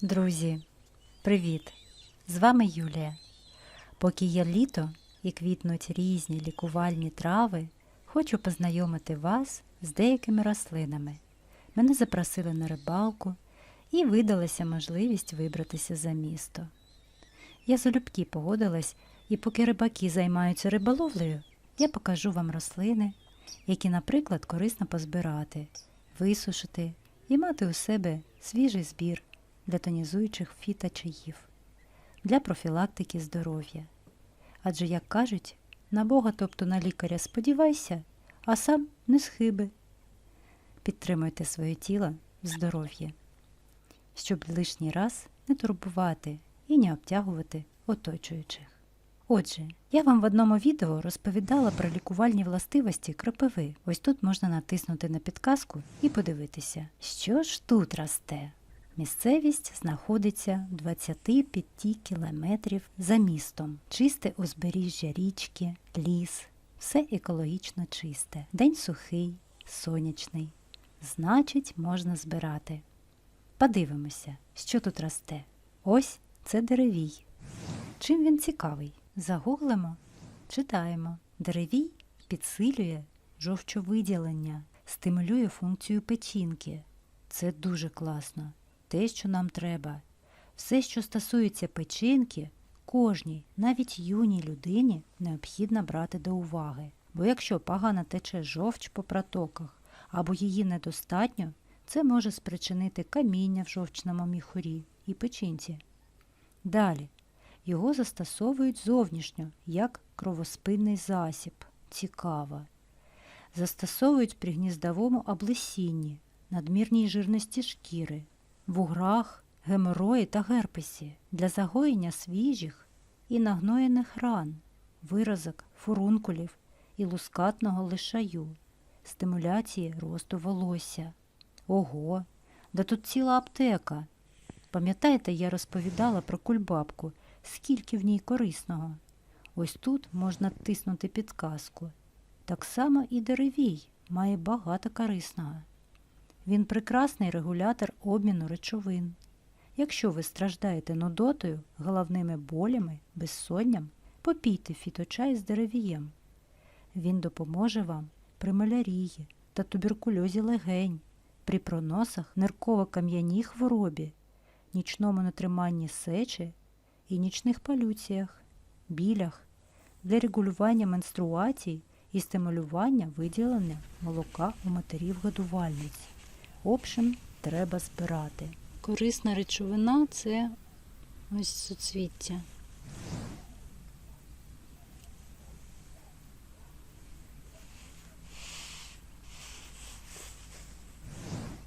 Друзі, привіт! З вами Юлія. Поки є літо і квітнуть різні лікувальні трави, хочу познайомити вас з деякими рослинами. Мене запросили на рибалку і видалася можливість вибратися за місто. Я залюбки погодилась, і поки рибаки займаються риболовлею, я покажу вам рослини, які, наприклад, корисно позбирати, висушити і мати у себе свіжий збір для тонізуючих фіточаїв, для профілактики здоров'я. Адже, як кажуть, на Бога, тобто на лікаря сподівайся, а сам не схиби. Підтримуйте своє тіло в здоров'ї, щоб лишній раз не турбувати і не обтягувати оточуючих. Отже, я вам в одному відео розповідала про лікувальні властивості кропиви. Ось тут можна натиснути на підказку і подивитися, що ж тут росте. Місцевість знаходиться 25 кілометрів за містом. Чисте узбережжя річки, ліс, все екологічно чисте. День сухий, сонячний. Значить, можна збирати. Подивимося, що тут росте. Ось це деревій. Чим він цікавий? Загуглимо, читаємо. Деревій підсилює жовчовиділення, стимулює функцію печінки. Це дуже класно. Те, що нам треба. Все, що стосується печінки, кожній, навіть юній людині, необхідно брати до уваги. Бо якщо погано тече жовч по протоках або її недостатньо, це може спричинити каміння в жовчному міхурі і печінці. Далі. Його застосовують зовнішньо, як кровоспинний засіб. Цікаво. Застосовують при гніздовому облесінні, надмірній жирності шкіри, вуграх, геморої та герпесі для загоєння свіжих і нагноєних ран, виразок, фурункулів і лускатного лишаю, стимуляції росту волосся. Ого, да тут ціла аптека. Пам'ятаєте, я розповідала про кульбабку, скільки в ній корисного. Ось тут можна тиснути підказку. Так само і деревій має багато корисного. Він прекрасний регулятор обміну речовин. Якщо ви страждаєте нудотою, головними болями, безсонням, попійте фіточай з деревієм. Він допоможе вам при малярії та туберкульозі легень, при проносах нирково-кам'яній хворобі, нічному натриманні сечі і нічних полюціях, білях, для регулювання менструацій і стимулювання виділення молока у матерів-годувальниць. В общем, треба збирати. Корисна речовина це ось суцвіття.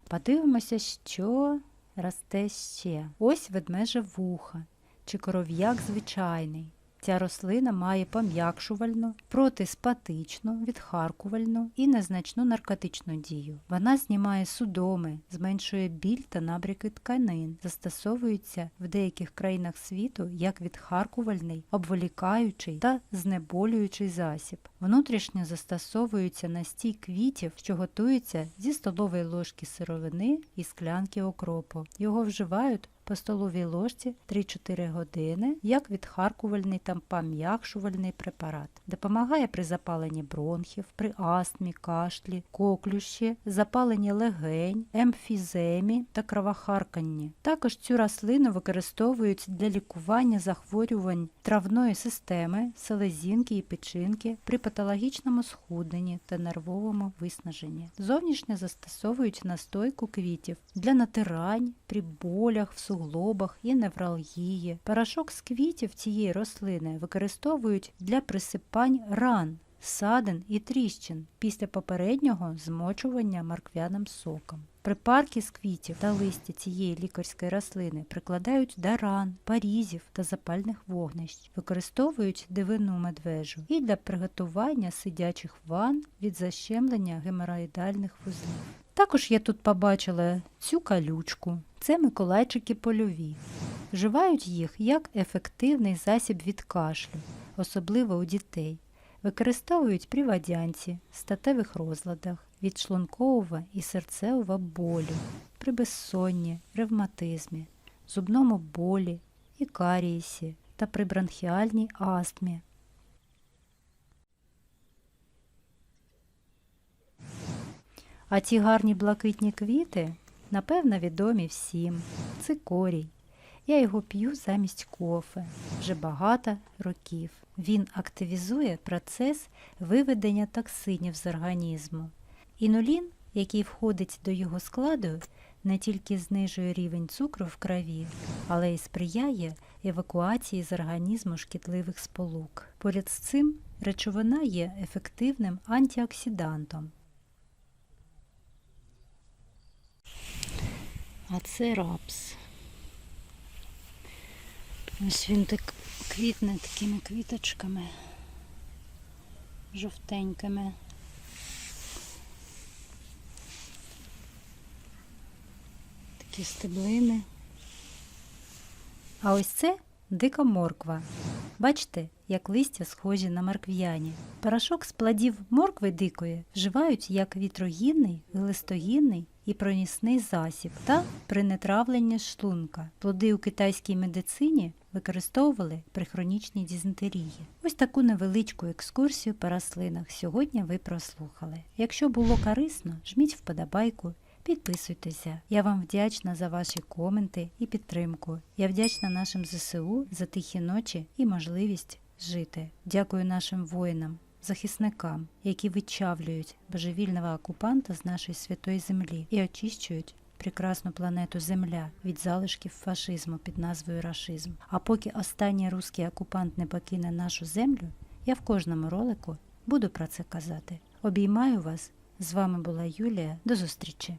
Подивимося, що росте ще. Ось ведмеже вуха чи коров'як звичайний. Ця рослина має пом'якшувальну, протиспатичну, відхаркувальну і незначну наркотичну дію. Вона знімає судоми, зменшує біль та набряки тканин, застосовується в деяких країнах світу як відхаркувальний, обволікаючий та знеболюючий засіб. Внутрішньо застосовується настій квітів, що готується зі столової ложки сировини і склянки окропу. Його вживають по столовій ложці 3-4 години як відхаркувальний та пом'якшувальний препарат. Допомагає при запаленні бронхів, при астмі, кашлі, коклющі, запаленні легень, емфіземі та кровохарканні. Також цю рослину використовують для лікування захворювань травної системи, селезінки і печінки при патологічному схудненні та нервовому виснаженні. Зовнішньо застосовують настойку квітів для натирань при болях в суглобах і невралгії. Порошок з квітів цієї рослини використовують для присипань ран, садин і тріщин після попереднього змочування марквяним соком. Припарки з квітів та листя цієї лікарської рослини прикладають до ран, парізів та запальних вогнищ, використовують дивину медвежу і для приготування сидячих ван від защемлення геморроїдальних вузлів. Також я тут побачила цю калючку. Це миколайчики польові. Вживають їх як ефективний засіб від кашлю, особливо у дітей. Використовують при водянці, статевих розладах, від шлункового і серцевого болю, при безсонні, ревматизмі. зубному болі і карієсі та при бронхіальній астмі. А ці гарні блакитні квіти, напевно, відомі всім. Цикорій. Я його п'ю замість кофе вже багато років. Він активізує процес виведення токсинів з організму. Інулін, який входить до його складу, не тільки знижує рівень цукру в крові, але й сприяє евакуації з організму шкідливих сполук. Поряд з цим речовина є ефективним антиоксидантом. А це рапс. Ось він так квітне такими квіточками жовтенькими. Такі стеблини. А ось це дика морква. Бачите, як листя схожі на моркв'яні. Порошок з плодів моркви дикої вживають як вітрогінний, глистогінний і пронісний засіб та при нетравленні шлунка. Плоди у китайській медицині використовували при хронічній дизентерії. Ось таку невеличку екскурсію по рослинах сьогодні ви прослухали. Якщо було корисно, жміть вподобайку. Підписуйтеся. Я вам вдячна за ваші коменти і підтримку. Я вдячна нашим ЗСУ за тихі ночі і можливість жити. Дякую нашим воїнам, захисникам, які вичавлюють божевільного окупанта з нашої святої землі і очищують прекрасну планету Земля від залишків фашизму під назвою рашизм. А поки останній русський окупант не покине нашу землю, я в кожному ролику буду про це казати. Обіймаю вас. З вами була Юлія. До зустрічі!